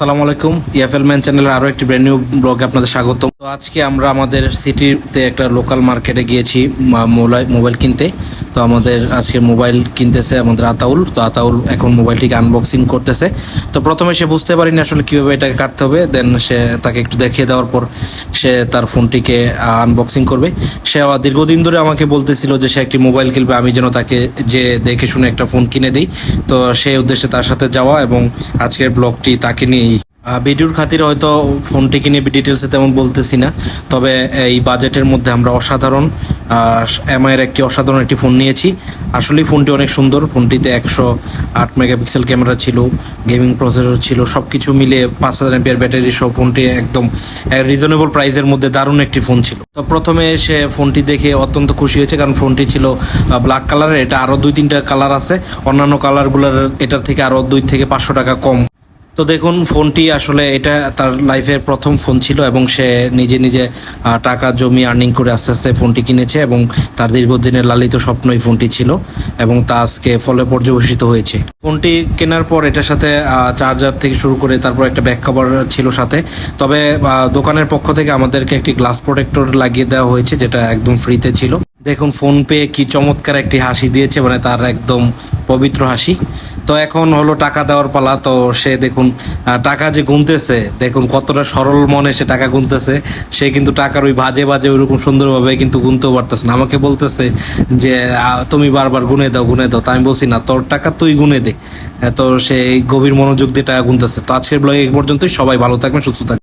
আসসালামু আলাইকুম ইয়াফেল ম্যান চ্যানেলের আরও একটি ব্র্যান্ড নিউ ব্লগে আপনাদের স্বাগত তো আজকে আমরা আমাদের সিটিতে একটা লোকাল মার্কেটে গিয়েছি মোবাইল মোবাইল কিনতে। তো আমাদের আজকে মোবাইল কিনতেছে আমাদের আতাউল। তো আতাউল এখন মোবাইলটিকে আনবক্সিং করতেছে। তো প্রথমে সে বুঝতে পারিনি আসলে কীভাবে এটাকে কাটতে হবে। দেন সে তাকে একটু দেখিয়ে দেওয়ার পর সে তার ফোনটিকে আনবক্সিং করবে। সে দীর্ঘদিন ধরে আমাকে বলতেছিল যে সে একটি মোবাইল কিনবে, আমি যেন তাকে যে দেখে শুনে একটা ফোন কিনে দিই। তো সেই উদ্দেশ্যে তার সাথে যাওয়া এবং আজকের ব্লগটি তাকে নিয়েই ভিডিওর খাতিরে হয়তো ফোনটি কিনে ডিটেলসে তেমন বলতেছি না। তবে এই বাজেটের মধ্যে আমরা অসাধারণ এমআই এর একটি অসাধারণ একটি ফোন নিয়েছি। আসলেই ফোনটি অনেক সুন্দর। ফোনটিতে একশো আট মেগাপিক্সেল ক্যামেরা ছিল, গেমিং প্রসেসর ছিল সব কিছু মিলে পাঁচ হাজার এমপিআর ব্যাটারি সহ ফোনটি একদম রিজনেবল প্রাইসের মধ্যে দারুণ একটি ফোন ছিল। তো প্রথমে সে ফোনটি দেখে অত্যন্ত খুশি হয়েছে, কারণ ফোনটি ছিল ব্ল্যাক কালারের এটা আরও দুই তিনটা কালার আছে। অন্যান্য কালারগুলোর এটার থেকে আরও দুই থেকে পাঁচশো টাকা কম। তো দেখুন, ফোনটি আসলে এটা তার লাইফের প্রথম ফোন ছিল এবং সে নিজে নিজে টাকা জমি আর্নিং করে আস্তে আস্তে ফোনটি কিনেছে এবং তার দীর্ঘদিনের লালিত স্বপ্ন এই ফোনটি ছিল এবং তা আজকে ফলে পর্যবেসিত হয়েছে। ফোনটি কেনার পর এটার সাথে চার্জার থেকে শুরু করে তারপর একটা ব্যাক কভার ছিল সাথে। তবে দোকানের পক্ষ থেকে আমাদেরকে একটি গ্লাস প্রোটেক্টর লাগিয়ে দেওয়া হয়েছে যেটা একদম ফ্রিতে ছিল। দেখুন, ফোন পেয়ে কি চমৎকার একটি হাসি দিয়েছে মানে তার একদম পবিত্র হাসি। তো এখন হলো টাকা দেওয়ার পালা। তো সে দেখুন টাকা যে গুনতেছে, দেখুন কতটা সরল মনে সে টাকা গুনতেছে। সে কিন্তু টাকার ওই বাজে বাজে ওইরকম সুন্দরভাবে কিন্তু গুনতেও পারতেছে না। আমাকে বলতেছে যে তুমি বারবার গুনে দাও গুনে দাও। তো আমি বলছি, না, তোর টাকা তুই গুনে দে। তো সে গভীর মনোযোগ দিয়ে টাকা গুনতেছে। তো আজকের ব্লগে এক পর্যন্তই। সবাই ভালো থাকবেন, সুস্থ থাকবেন।